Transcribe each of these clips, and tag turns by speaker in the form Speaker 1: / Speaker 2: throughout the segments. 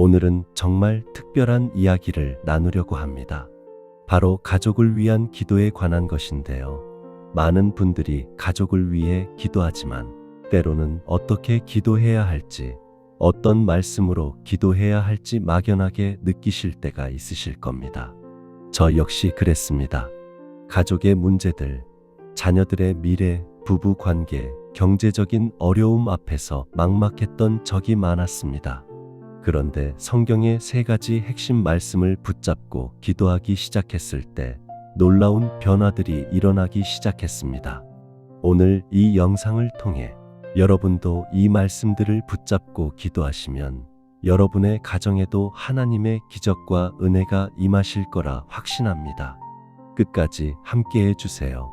Speaker 1: 오늘은 정말 특별한 이야기를 나누려고 합니다. 바로 가족을 위한 기도에 관한 것인데요. 많은 분들이 가족을 위해 기도하지만 때로는 어떻게 기도해야 할지, 어떤 말씀으로 기도해야 할지 막연하게 느끼실 때가 있으실 겁니다. 저 역시 그랬습니다. 가족의 문제들, 자녀들의 미래, 부부 관계, 경제적인 어려움 앞에서 막막했던 적이 많았습니다. 그런데 성경의 세 가지 핵심 말씀을 붙잡고 기도하기 시작했을 때 놀라운 변화들이 일어나기 시작했습니다. 오늘 이 영상을 통해 여러분도 이 말씀들을 붙잡고 기도하시면 여러분의 가정에도 하나님의 기적과 은혜가 임하실 거라 확신합니다. 끝까지 함께 해주세요.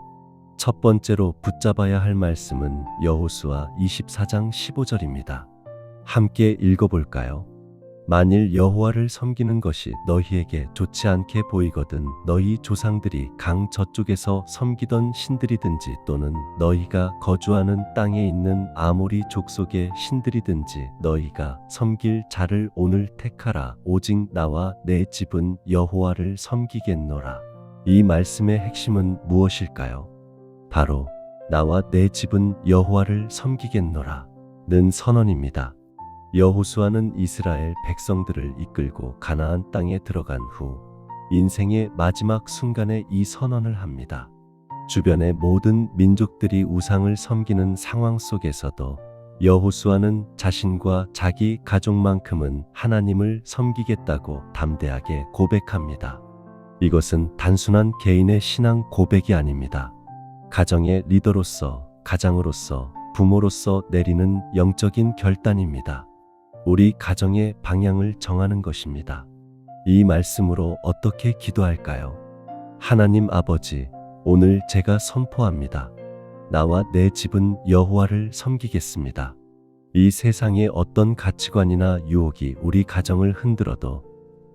Speaker 1: 첫 번째로 붙잡아야 할 말씀은 여호수아 24장 15절입니다. 함께 읽어볼까요? 만일 여호와를 섬기는 것이 너희에게 좋지 않게 보이거든 너희 조상들이 강 저쪽에서 섬기던 신들이든지 또는 너희가 거주하는 땅에 있는 아모리 족속의 신들이든지 너희가 섬길 자를 오늘 택하라 오직 나와 내 집은 여호와를 섬기겠노라 이 말씀의 핵심은 무엇일까요? 바로 나와 내 집은 여호와를 섬기겠노라 는 선언입니다. 여호수아는 이스라엘 백성들을 이끌고 가나안 땅에 들어간 후 인생의 마지막 순간에 이 선언을 합니다. 주변의 모든 민족들이 우상을 섬기는 상황 속에서도 여호수아는 자신과 자기 가족만큼은 하나님을 섬기겠다고 담대하게 고백합니다. 이것은 단순한 개인의 신앙 고백이 아닙니다. 가정의 리더로서, 가장으로서, 부모로서 내리는 영적인 결단입니다. 우리 가정의 방향을 정하는 것입니다. 이 말씀으로 어떻게 기도할까요? 하나님 아버지, 오늘 제가 선포합니다. 나와 내 집은 여호와를 섬기겠습니다. 이 세상의 어떤 가치관이나 유혹이 우리 가정을 흔들어도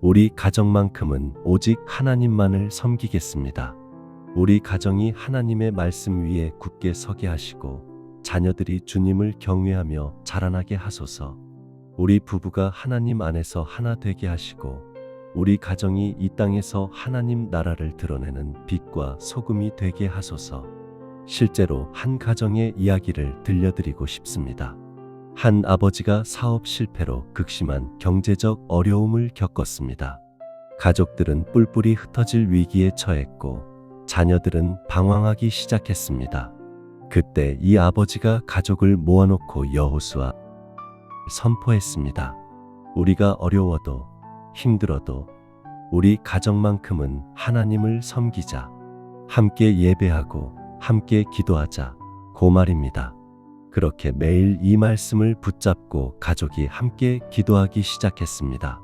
Speaker 1: 우리 가정만큼은 오직 하나님만을 섬기겠습니다. 우리 가정이 하나님의 말씀 위에 굳게 서게 하시고 자녀들이 주님을 경외하며 자라나게 하소서. 우리 부부가 하나님 안에서 하나 되게 하시고 우리 가정이 이 땅에서 하나님 나라를 드러내는 빛과 소금이 되게 하소서. 실제로 한 가정의 이야기를 들려드리고 싶습니다. 한 아버지가 사업 실패로 극심한 경제적 어려움을 겪었습니다. 가족들은 뿔뿔이 흩어질 위기에 처했고 자녀들은 방황하기 시작했습니다. 그때 이 아버지가 가족을 모아놓고 여호수아 선포했습니다. 우리가 어려워도 힘들어도 우리 가정만큼은 하나님을 섬기자. 함께 예배하고 함께 기도하자. 고 말입니다. 그렇게 매일 이 말씀을 붙잡고 가족이 함께 기도하기 시작했습니다.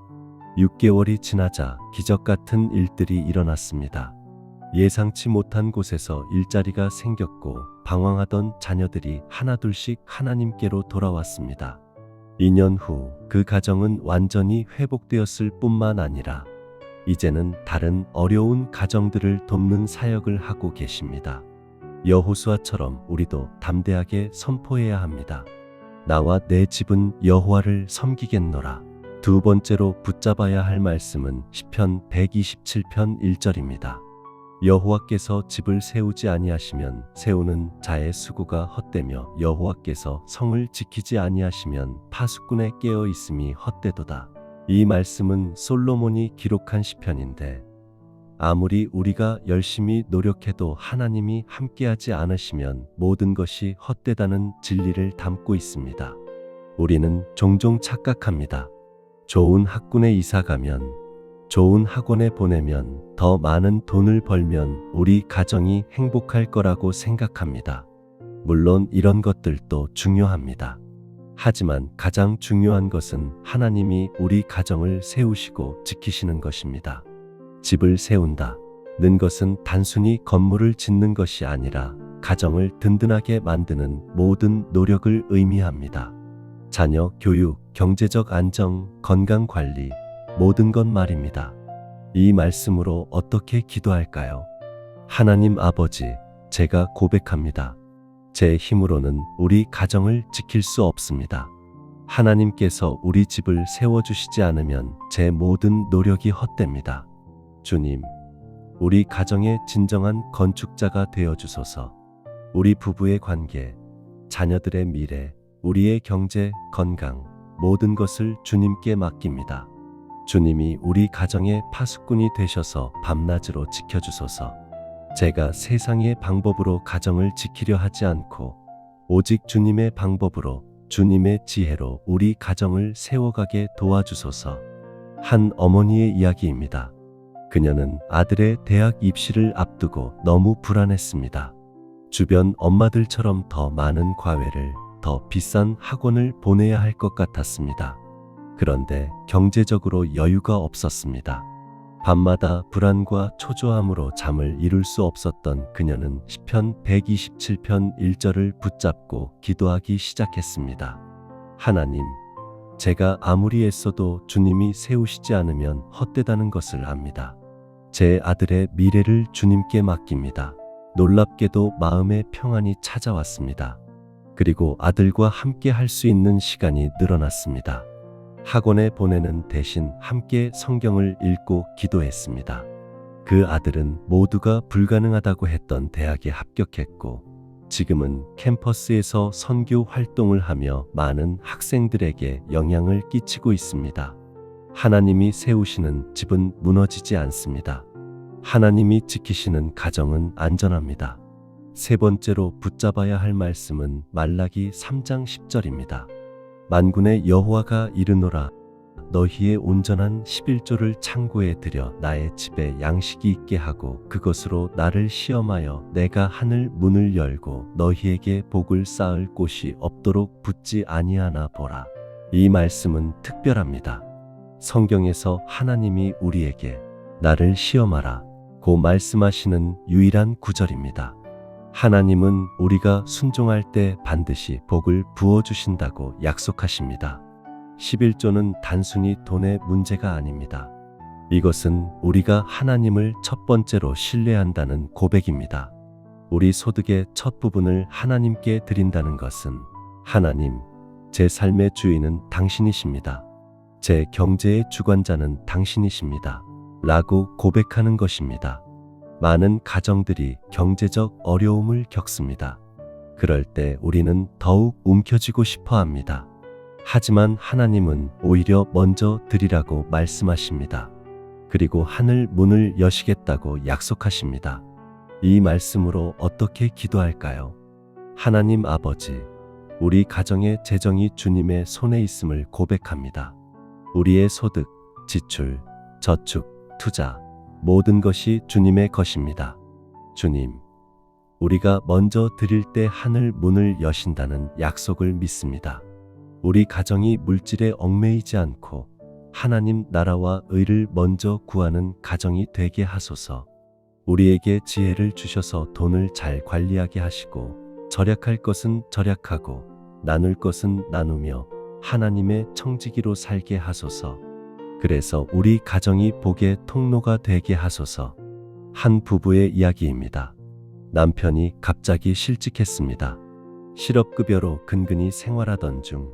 Speaker 1: 6개월이 지나자 기적 같은 일들이 일어났습니다. 예상치 못한 곳에서 일자리가 생겼고 방황하던 자녀들이 하나둘씩 하나님께로 돌아왔습니다. 2년 후 그 가정은 완전히 회복되었을 뿐만 아니라 이제는 다른 어려운 가정들을 돕는 사역을 하고 계십니다. 여호수아처럼 우리도 담대하게 선포해야 합니다. 나와 내 집은 여호와를 섬기겠노라. 두 번째로 붙잡아야 할 말씀은 시편 127편 1절입니다. 여호와께서 집을 세우지 아니하시면 세우는 자의 수고가 헛되며 여호와께서 성을 지키지 아니하시면 파수꾼의 깨어 있음이 헛되도다. 이 말씀은 솔로몬이 기록한 시편인데 아무리 우리가 열심히 노력해도 하나님이 함께하지 않으시면 모든 것이 헛되다는 진리를 담고 있습니다. 우리는 종종 착각합니다. 좋은 학군에 이사 가면 좋은 학원에 보내면 더 많은 돈을 벌면 우리 가정이 행복할 거라고 생각합니다. 물론 이런 것들도 중요합니다. 하지만 가장 중요한 것은 하나님이 우리 가정을 세우시고 지키시는 것입니다. 집을 세운다. 는 것은 단순히 건물을 짓는 것이 아니라 가정을 든든하게 만드는 모든 노력을 의미합니다. 자녀 교육, 경제적 안정, 건강 관리, 모든 것 말입니다. 이 말씀으로 어떻게 기도할까요? 하나님 아버지, 제가 고백합니다. 제 힘으로는 우리 가정을 지킬 수 없습니다. 하나님께서 우리 집을 세워주시지 않으면 제 모든 노력이 헛됩니다. 주님, 우리 가정의 진정한 건축자가 되어 주소서. 우리 부부의 관계, 자녀들의 미래, 우리의 경제, 건강, 모든 것을 주님께 맡깁니다. 주님이 우리 가정의 파수꾼이 되셔서 밤낮으로 지켜주소서. 제가 세상의 방법으로 가정을 지키려 하지 않고 오직 주님의 방법으로 주님의 지혜로 우리 가정을 세워가게 도와주소서. 한 어머니의 이야기입니다. 그녀는 아들의 대학 입시를 앞두고 너무 불안했습니다. 주변 엄마들처럼 더 많은 과외를, 더 비싼 학원을 보내야 할 것 같았습니다. 그런데 경제적으로 여유가 없었습니다. 밤마다 불안과 초조함으로 잠을 이룰 수 없었던 그녀는 시편 127편 1절을 붙잡고 기도하기 시작했습니다. 하나님, 제가 아무리 애써도 주님이 세우시지 않으면 헛되다는 것을 압니다. 제 아들의 미래를 주님께 맡깁니다. 놀랍게도 마음의 평안이 찾아왔습니다. 그리고 아들과 함께 할 수 있는 시간이 늘어났습니다. 학원에 보내는 대신 함께 성경을 읽고 기도했습니다. 그 아들은 모두가 불가능하다고 했던 대학에 합격했고, 지금은 캠퍼스에서 선교 활동을 하며 많은 학생들에게 영향을 끼치고 있습니다. 하나님이 세우시는 집은 무너지지 않습니다. 하나님이 지키시는 가정은 안전합니다. 세 번째로 붙잡아야 할 말씀은 말라기 3장 10절입니다. 만군의 여호와가 이르노라 너희의 온전한 11조를 창고에 들여 나의 집에 양식이 있게 하고 그것으로 나를 시험하여 내가 하늘 문을 열고 너희에게 복을 쌓을 곳이 없도록 붙지 아니하나 보라. 이 말씀은 특별합니다. 성경에서 하나님이 우리에게 나를 시험하라 고 말씀하시는 유일한 구절입니다. 하나님은 우리가 순종할 때 반드시 복을 부어주신다고 약속하십니다. 11조는 단순히 돈의 문제가 아닙니다. 이것은 우리가 하나님을 첫 번째로 신뢰한다는 고백입니다. 우리 소득의 첫 부분을 하나님께 드린다는 것은 하나님, 제 삶의 주인은 당신이십니다. 제 경제의 주관자는 당신이십니다. 라고 고백하는 것입니다. 많은 가정들이 경제적 어려움을 겪습니다. 그럴 때 우리는 더욱 움켜쥐고 싶어 합니다. 하지만 하나님은 오히려 먼저 드리라고 말씀하십니다. 그리고 하늘 문을 여시겠다고 약속하십니다. 이 말씀으로 어떻게 기도할까요? 하나님 아버지, 우리 가정의 재정이 주님의 손에 있음을 고백합니다. 우리의 소득, 지출, 저축, 투자, 모든 것이 주님의 것입니다. 주님, 우리가 먼저 드릴 때 하늘 문을 여신다는 약속을 믿습니다. 우리 가정이 물질에 얽매이지 않고 하나님 나라와 의를 먼저 구하는 가정이 되게 하소서. 우리에게 지혜를 주셔서 돈을 잘 관리하게 하시고 절약할 것은 절약하고 나눌 것은 나누며 하나님의 청지기로 살게 하소서. 그래서 우리 가정이 복의 통로가 되게 하소서. 한 부부의 이야기입니다. 남편이 갑자기 실직했습니다. 실업급여로 근근히 생활하던 중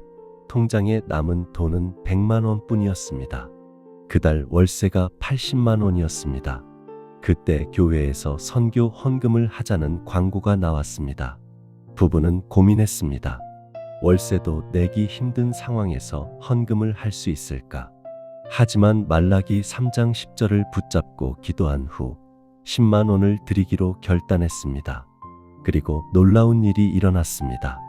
Speaker 1: 통장에 남은 돈은 100만 원 뿐이었습니다. 그달 월세가 80만 원이었습니다. 그때 교회에서 선교 헌금을 하자는 광고가 나왔습니다. 부부는 고민했습니다. 월세도 내기 힘든 상황에서 헌금을 할 수 있을까? 하지만 말라기 3장 10절을 붙잡고 기도한 후 10만 원을 드리기로 결단했습니다. 그리고 놀라운 일이 일어났습니다.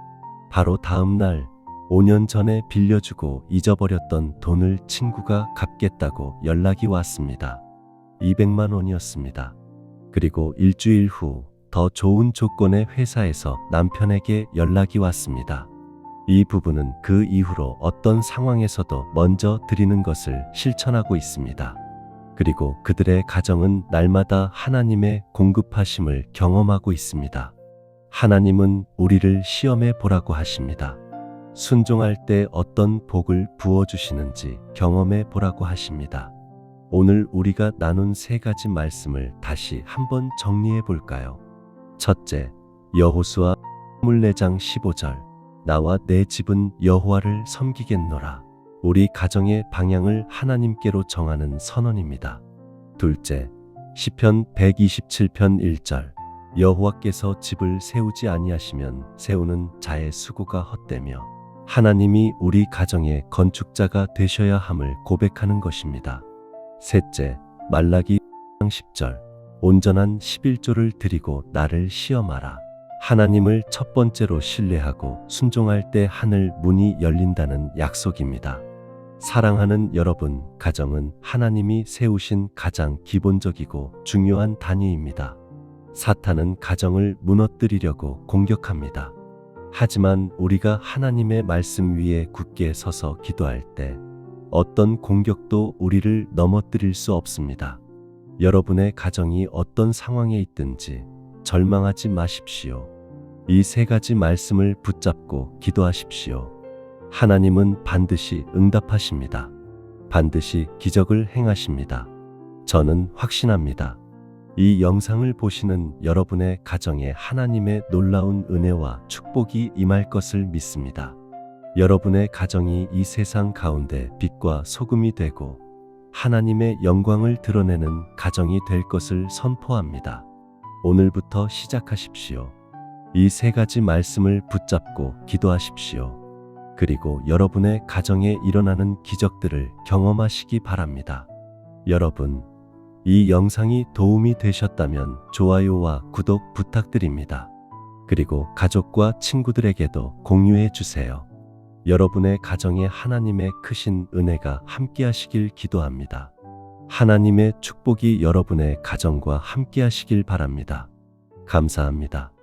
Speaker 1: 바로 다음 날 5년 전에 빌려주고 잊어버렸던 돈을 친구가 갚겠다고 연락이 왔습니다. 200만 원이었습니다. 그리고 일주일 후 더 좋은 조건의 회사에서 남편에게 연락이 왔습니다. 이 부부는 그 이후로 어떤 상황에서도 먼저 드리는 것을 실천하고 있습니다. 그리고 그들의 가정은 날마다 하나님의 공급하심을 경험하고 있습니다. 하나님은 우리를 시험해 보라고 하십니다. 순종할 때 어떤 복을 부어주시는지 경험해 보라고 하십니다. 오늘 우리가 나눈 세 가지 말씀을 다시 한번 정리해 볼까요? 첫째, 여호수아 24장 15절. 나와 내 집은 여호와를 섬기겠노라. 우리 가정의 방향을 하나님께로 정하는 선언입니다. 둘째, 시편 127편 1절. 여호와께서 집을 세우지 아니하시면 세우는 자의 수고가 헛되며 하나님이 우리 가정의 건축자가 되셔야 함을 고백하는 것입니다. 셋째, 말라기 10절. 온전한 11조를 드리고 나를 시험하라. 하나님을 첫 번째로 신뢰하고 순종할 때 하늘 문이 열린다는 약속입니다. 사랑하는 여러분, 가정은 하나님이 세우신 가장 기본적이고 중요한 단위입니다. 사탄은 가정을 무너뜨리려고 공격합니다. 하지만 우리가 하나님의 말씀 위에 굳게 서서 기도할 때 어떤 공격도 우리를 넘어뜨릴 수 없습니다. 여러분의 가정이 어떤 상황에 있든지 절망하지 마십시오. 이 세 가지 말씀을 붙잡고 기도하십시오. 하나님은 반드시 응답하십니다. 반드시 기적을 행하십니다. 저는 확신합니다. 이 영상을 보시는 여러분의 가정에 하나님의 놀라운 은혜와 축복이 임할 것을 믿습니다. 여러분의 가정이 이 세상 가운데 빛과 소금이 되고 하나님의 영광을 드러내는 가정이 될 것을 선포합니다. 오늘부터 시작하십시오. 이 세 가지 말씀을 붙잡고 기도하십시오. 그리고 여러분의 가정에 일어나는 기적들을 경험하시기 바랍니다. 여러분, 이 영상이 도움이 되셨다면 좋아요와 구독 부탁드립니다. 그리고 가족과 친구들에게도 공유해 주세요. 여러분의 가정에 하나님의 크신 은혜가 함께 하시길 기도합니다. 하나님의 축복이 여러분의 가정과 함께 하시길 바랍니다. 감사합니다.